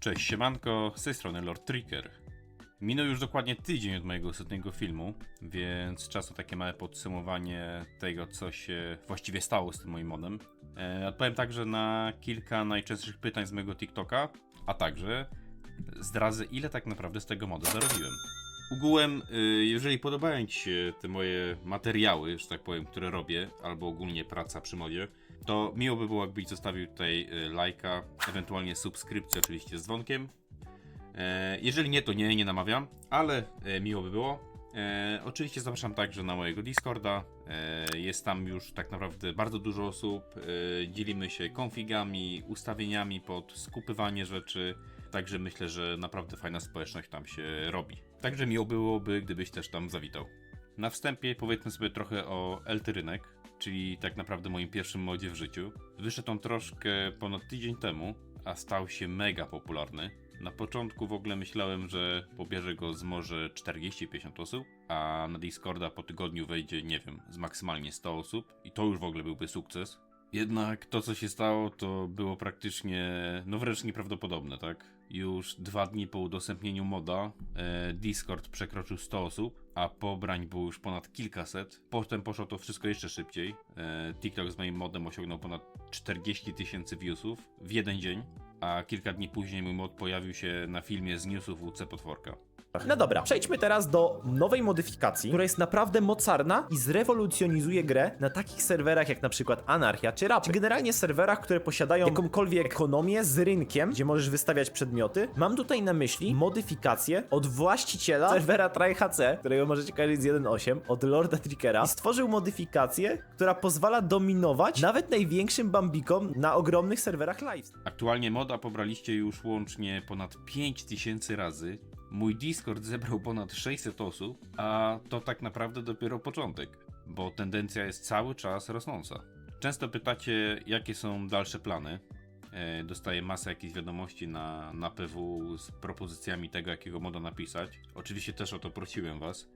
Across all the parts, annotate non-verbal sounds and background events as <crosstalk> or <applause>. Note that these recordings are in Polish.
Cześć, siemanko, z tej strony Lord Tricker. Minął już dokładnie tydzień od mojego ostatniego filmu, więc czas na takie małe podsumowanie tego, co się właściwie stało z tym moim modem. E, odpowiem także na kilka najczęstszych pytań z mojego TikToka, a także zdradzę, ile tak naprawdę z tego moda zarobiłem. Ogółem, y, jeżeli podobają Ci się te moje materiały, że tak powiem, które robię, albo ogólnie praca przy modzie, to miło by było, jakbyś zostawił tutaj y, lajka, ewentualnie subskrypcję oczywiście z dzwonkiem. E, Jeżeli nie, to nie, nie namawiam, ale e, miło by było. E, Oczywiście zapraszam także na mojego Discorda. Jest tam już tak naprawdę bardzo dużo osób. Dzielimy się konfigami, ustawieniami pod skupywanie rzeczy. Także myślę, że naprawdę fajna społeczność tam się robi. Także miło byłoby, gdybyś też tam zawitał. Na wstępie powiedzmy sobie trochę o Eltyrynek, czyli tak naprawdę moim pierwszym modzie w życiu. Wyszedł on troszkę ponad tydzień temu, a stał się mega popularny. Na początku w ogóle myślałem, że pobierze go z może 40-50 osób, a na Discorda po tygodniu wejdzie, nie wiem, z maksymalnie 100 osób i to już w ogóle byłby sukces. Jednak to, co się stało, to było praktycznie, no wręcz nieprawdopodobne, tak? Już dwa dni po udostępnieniu moda e, Discord przekroczył 100 osób, a pobrań było już ponad kilkaset. Potem poszło to wszystko jeszcze szybciej. E, TikTok z moim modem osiągnął ponad 40 tysięcy viewsów w jeden dzień, a kilka dni później mój mod pojawił się na filmie z newsów UC Potworka. No dobra, przejdźmy teraz do nowej modyfikacji, która jest naprawdę mocarna i zrewolucjonizuje grę na takich serwerach jak na przykład Anarchia czy Rap. Czy generalnie serwerach, które posiadają jakąkolwiek ekonomię z rynkiem, gdzie możesz wystawiać przedmioty. Mam tutaj na myśli modyfikację od właściciela serwera TryHC, którego możecie kojarzyć z 1.8, od Lorda Trickera. I stworzył modyfikację, która pozwala dominować nawet największym bambikom na ogromnych serwerach live. Aktualnie moda pobraliście już łącznie ponad 5000 razy. Mój Discord zebrał ponad 600 osób, a to tak naprawdę dopiero początek, bo tendencja jest cały czas rosnąca. Często pytacie, jakie są dalsze plany. E, Dostaję masę jakichś wiadomości na, na PW z propozycjami tego, jakiego moda napisać. Oczywiście też o to prosiłem Was,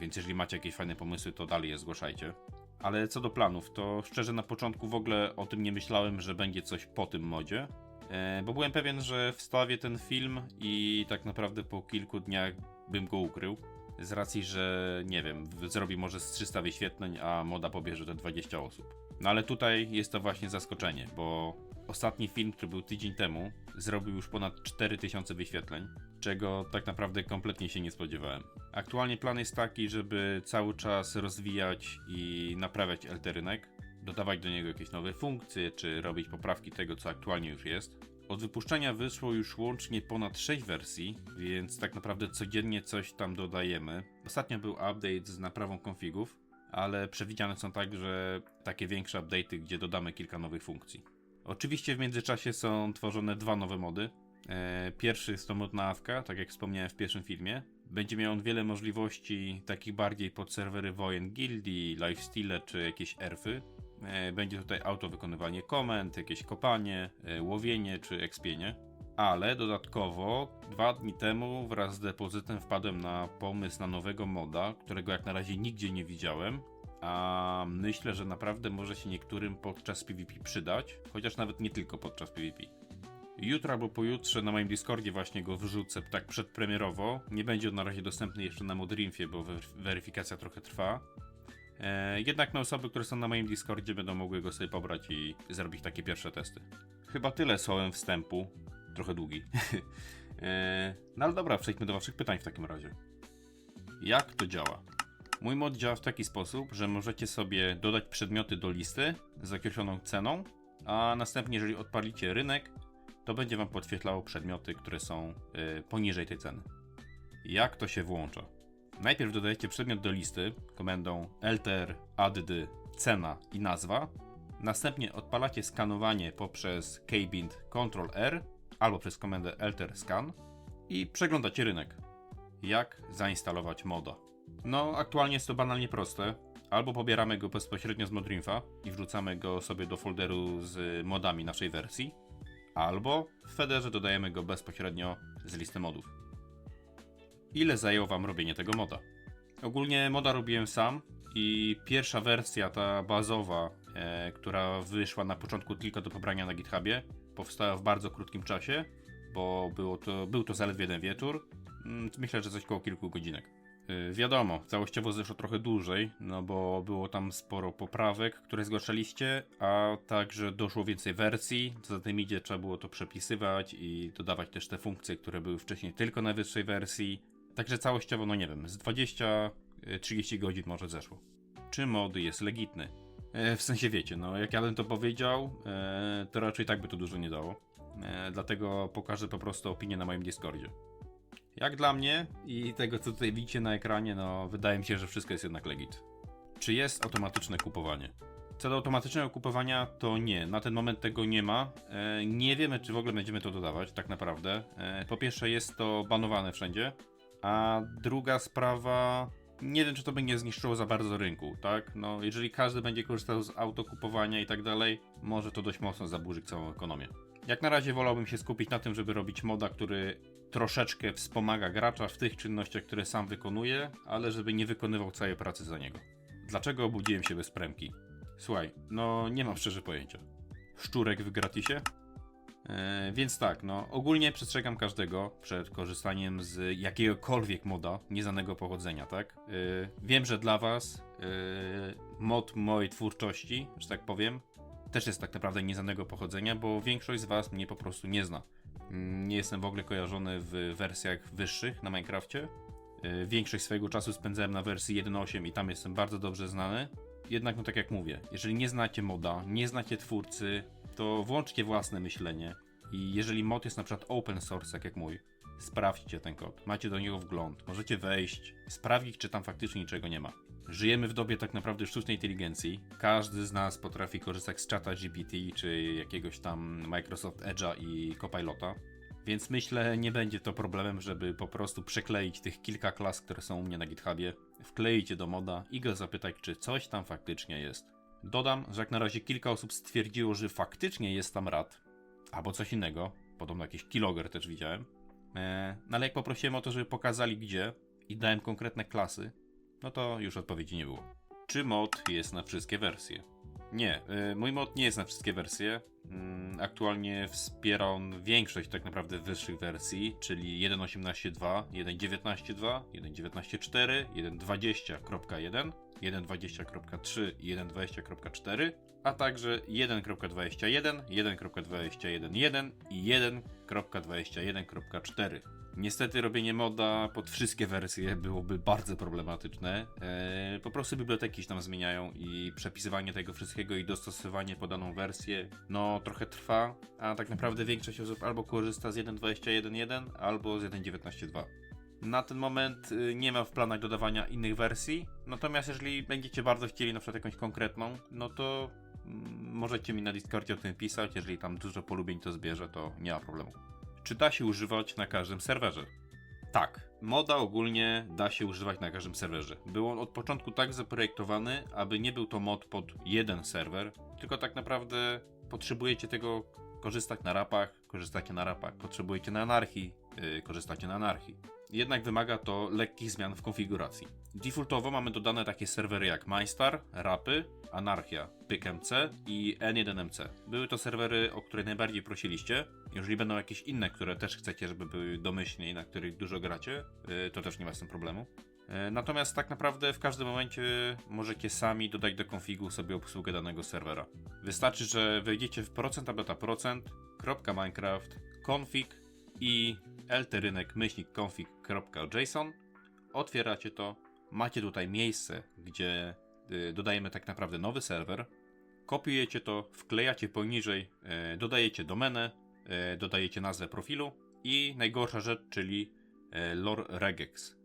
więc jeżeli macie jakieś fajne pomysły, to dalej je zgłaszajcie. Ale co do planów, to szczerze na początku w ogóle o tym nie myślałem, że będzie coś po tym modzie. E, bo byłem pewien, że wstawię ten film i tak naprawdę po kilku dniach bym go ukrył. Z racji, że nie wiem, zrobi może z 300 wyświetleń, a moda pobierze te 20 osób. No ale tutaj jest to właśnie zaskoczenie, bo ostatni film, który był tydzień temu, zrobił już ponad 4000 wyświetleń, czego tak naprawdę kompletnie się nie spodziewałem. Aktualnie plan jest taki, żeby cały czas rozwijać i naprawiać Elterynek, dodawać do niego jakieś nowe funkcje, czy robić poprawki tego, co aktualnie już jest. Od wypuszczenia wyszło już łącznie ponad 6 wersji, więc tak naprawdę codziennie coś tam dodajemy. Ostatnio był update z naprawą konfigów, ale przewidziane są także takie większe update'y, gdzie dodamy kilka nowych funkcji. Oczywiście w międzyczasie są tworzone dwa nowe mody. E, Pierwszy jest to mod na awka, tak jak wspomniałem w pierwszym filmie. Będzie miał on wiele możliwości, takich bardziej pod serwery wojen gildii, lifestyle czy jakieś erfy. E, Będzie tutaj auto wykonywanie komend, jakieś kopanie, e, łowienie czy ekspienie. Ale dodatkowo dwa dni temu wraz z depozytem wpadłem na pomysł na nowego moda, którego jak na razie nigdzie nie widziałem. A myślę, że naprawdę może się niektórym podczas PvP przydać, chociaż nawet nie tylko podczas PvP. Jutro albo pojutrze na moim Discordzie właśnie go wrzucę tak przedpremierowo. Nie będzie on na razie dostępny jeszcze na Modrinfie, bo weryf- weryfikacja trochę trwa. E, jednak na osoby, które są na moim Discordzie będą mogły go sobie pobrać i zrobić takie pierwsze testy. Chyba tyle słowem wstępu. Trochę długi. <laughs> e, no ale dobra, przejdźmy do waszych pytań w takim razie. Jak to działa? Mój mod działa w taki sposób, że możecie sobie dodać przedmioty do listy z określoną ceną, a następnie jeżeli odpalicie rynek, to będzie wam podświetlało przedmioty, które są y, poniżej tej ceny. Jak to się włącza? Najpierw dodajecie przedmiot do listy komendą ltr add cena i nazwa. Następnie odpalacie skanowanie poprzez kbind Ctrl R albo przez komendę ltr scan i przeglądacie rynek. Jak zainstalować moda? No, aktualnie jest to banalnie proste. Albo pobieramy go bezpośrednio z Modrinfa i wrzucamy go sobie do folderu z modami naszej wersji, albo w Federze dodajemy go bezpośrednio z listy modów. Ile zajęło Wam robienie tego moda? Ogólnie moda robiłem sam i pierwsza wersja, ta bazowa, e, która wyszła na początku tylko do pobrania na GitHubie, powstała w bardzo krótkim czasie, bo było to, był to zaledwie jeden wieczór. Mm, Myślę, że coś koło kilku godzinek. Yy, wiadomo, całościowo zeszło trochę dłużej, no bo było tam sporo poprawek, które zgłaszaliście, a także doszło więcej wersji, co za tym idzie, trzeba było to przepisywać i dodawać też te funkcje, które były wcześniej tylko na wyższej wersji. Także całościowo, no nie wiem, z 20-30 godzin może zeszło. Czy mod jest legitny? E, w sensie wiecie, no jak ja bym to powiedział, e, to raczej tak by to dużo nie dało. E, dlatego pokażę po prostu opinię na moim Discordzie. Jak dla mnie i tego, co tutaj widzicie na ekranie, no wydaje mi się, że wszystko jest jednak legit. Czy jest automatyczne kupowanie? Co do automatycznego kupowania, to nie. Na ten moment tego nie ma. E, nie wiemy, czy w ogóle będziemy to dodawać, tak naprawdę. E, po pierwsze, jest to banowane wszędzie. A druga sprawa, nie wiem, czy to by nie zniszczyło za bardzo rynku, tak? No, jeżeli każdy będzie korzystał z autokupowania i tak dalej, może to dość mocno zaburzyć całą ekonomię. Jak na razie wolałbym się skupić na tym, żeby robić moda, który troszeczkę wspomaga gracza w tych czynnościach, które sam wykonuje, ale żeby nie wykonywał całej pracy za niego. Dlaczego obudziłem się bez premki? Słuchaj, no nie mam szczerze pojęcia. Szczurek w gratisie? E, więc tak, no ogólnie przestrzegam każdego przed korzystaniem z jakiegokolwiek moda nieznanego pochodzenia, tak? E, wiem, że dla was e, mod mojej twórczości, że tak powiem, też jest tak naprawdę nieznanego pochodzenia, bo większość z was mnie po prostu nie zna. Mm, Nie jestem w ogóle kojarzony w wersjach wyższych na Minecrafcie. Większość swojego czasu spędzałem na wersji 1.8 i tam jestem bardzo dobrze znany. Jednak, no tak jak mówię, jeżeli nie znacie moda, nie znacie twórcy, to włączcie własne myślenie i jeżeli mod jest na przykład open source, tak jak mój, sprawdźcie ten kod, macie do niego wgląd, możecie wejść, sprawdzić, czy tam faktycznie niczego nie ma. Żyjemy w dobie tak naprawdę sztucznej inteligencji. Każdy z nas potrafi korzystać z czata GPT czy jakiegoś tam Microsoft Edge'a i Copilota. Więc myślę, nie będzie to problemem, żeby po prostu przekleić tych kilka klas, które są u mnie na GitHubie, wkleić je do moda i go zapytać, czy coś tam faktycznie jest. Dodam, że jak na razie kilka osób stwierdziło, że faktycznie jest tam rad, albo coś innego, podobno jakiś kiloger też widziałem. Eee, no ale jak poprosiłem o to, żeby pokazali gdzie i dałem konkretne klasy, no to już odpowiedzi nie było. Czy mod jest na wszystkie wersje? Nie, y, mój mod nie jest na wszystkie wersje. Mm, Aktualnie wspiera on większość tak naprawdę wyższych wersji, czyli 1.18.2, 1.19.2, 1.19.4, 1.20.1, 1.20.3 i 1.20.4, a także 1.21, 1.21.1 i 1.21.4. Niestety robienie moda pod wszystkie wersje byłoby bardzo problematyczne. Eee, po prostu biblioteki się tam zmieniają i przepisywanie tego wszystkiego i dostosowanie pod daną wersję no trochę trwa, a tak naprawdę większość osób albo korzysta z 1.21.1 albo z 1.19.2. Na ten moment y, nie ma w planach dodawania innych wersji, natomiast jeżeli będziecie bardzo chcieli na przykład jakąś konkretną, no to mm, możecie mi na Discordzie o tym pisać, jeżeli tam dużo polubień to zbierze, to nie ma problemu. Czy da się używać na każdym serwerze? Tak, moda ogólnie da się używać na każdym serwerze. Był on od początku tak zaprojektowany, aby nie był to mod pod jeden serwer, tylko tak naprawdę potrzebujecie tego korzystać na rapach, korzystacie na rapach, potrzebujecie na anarchii, korzystacie na anarchii. Jednak wymaga to lekkich zmian w konfiguracji. Defaultowo mamy dodane takie serwery jak MyStar, Rapy, Anarchia, PykMC i N1MC. Były to serwery, o które najbardziej prosiliście. Jeżeli będą jakieś inne, które też chcecie, żeby były domyślnie i na których dużo gracie, yy, to też nie ma z tym problemu. Yy, Natomiast tak naprawdę w każdym momencie możecie sami dodać do konfigu sobie obsługę danego serwera. Wystarczy, że wejdziecie w procent abeta procent, kropka Minecraft, config i lterynek myślnik config.json otwieracie to, macie tutaj miejsce, gdzie y, dodajemy tak naprawdę nowy serwer, kopiujecie to, wklejacie poniżej, y, dodajecie domenę, y, dodajecie nazwę profilu i najgorsza rzecz, czyli lore regex.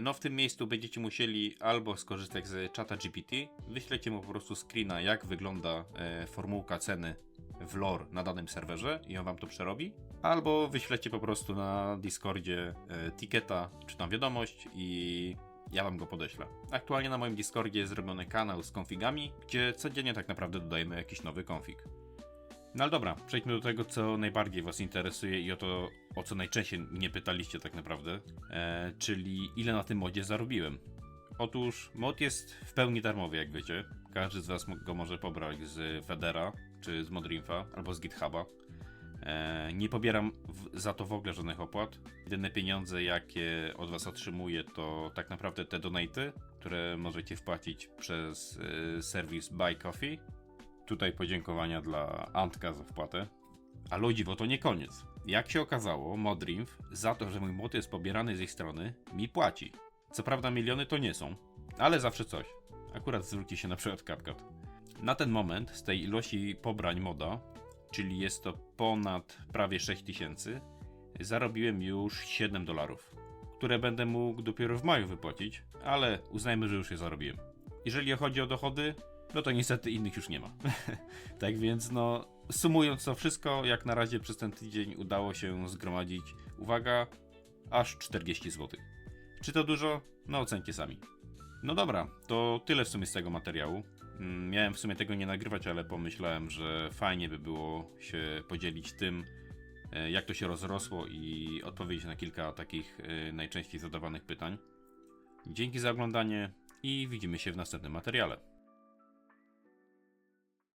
No w tym miejscu będziecie musieli albo skorzystać z czata GPT, wyślecie mu po prostu screena jak wygląda formułka ceny w lore na danym serwerze i on wam to przerobi, albo wyślecie po prostu na Discordzie e, ticketa, czy tam wiadomość i ja wam go podeślę. Aktualnie na moim Discordzie jest zrobiony kanał z konfigami, gdzie codziennie tak naprawdę dodajemy jakiś nowy konfig. No ale dobra, przejdźmy do tego, co najbardziej was interesuje i o to, o co najczęściej mnie pytaliście tak naprawdę, e, czyli ile na tym modzie zarobiłem. Otóż mod jest w pełni darmowy, jak wiecie. Każdy z was go może pobrać z Federa, czy z Modrinfa, albo z GitHuba. E, nie pobieram za to w ogóle żadnych opłat. Jedyne pieniądze, jakie od Was otrzymuję, to tak naprawdę te donaty, które możecie wpłacić przez e, serwis Buy Coffee. Tutaj podziękowania dla Antka za wpłatę. A ludzi, bo to nie koniec. Jak się okazało, Modrinf za to, że mój mod jest pobierany z ich strony, mi płaci. Co prawda miliony to nie są, ale zawsze coś. Akurat zwróci się na przykład CapCut. Na ten moment z tej ilości pobrań moda, czyli jest to ponad prawie 6000, zarobiłem już 7 dolarów, które będę mógł dopiero w maju wypłacić, ale uznajmy, że już je zarobiłem. Jeżeli chodzi o dochody, no to niestety innych już nie ma. <laughs> tak więc no, sumując to wszystko, jak na razie przez ten tydzień udało się zgromadzić, uwaga, aż 40 zł. Czy to dużo? No ocencie sami. No dobra, to tyle w sumie z tego materiału. Mm, Miałem w sumie tego nie nagrywać, ale pomyślałem, że fajnie by było się podzielić tym, e, jak to się rozrosło i odpowiedzieć na kilka takich e, najczęściej zadawanych pytań. Dzięki za oglądanie i widzimy się w następnym materiale.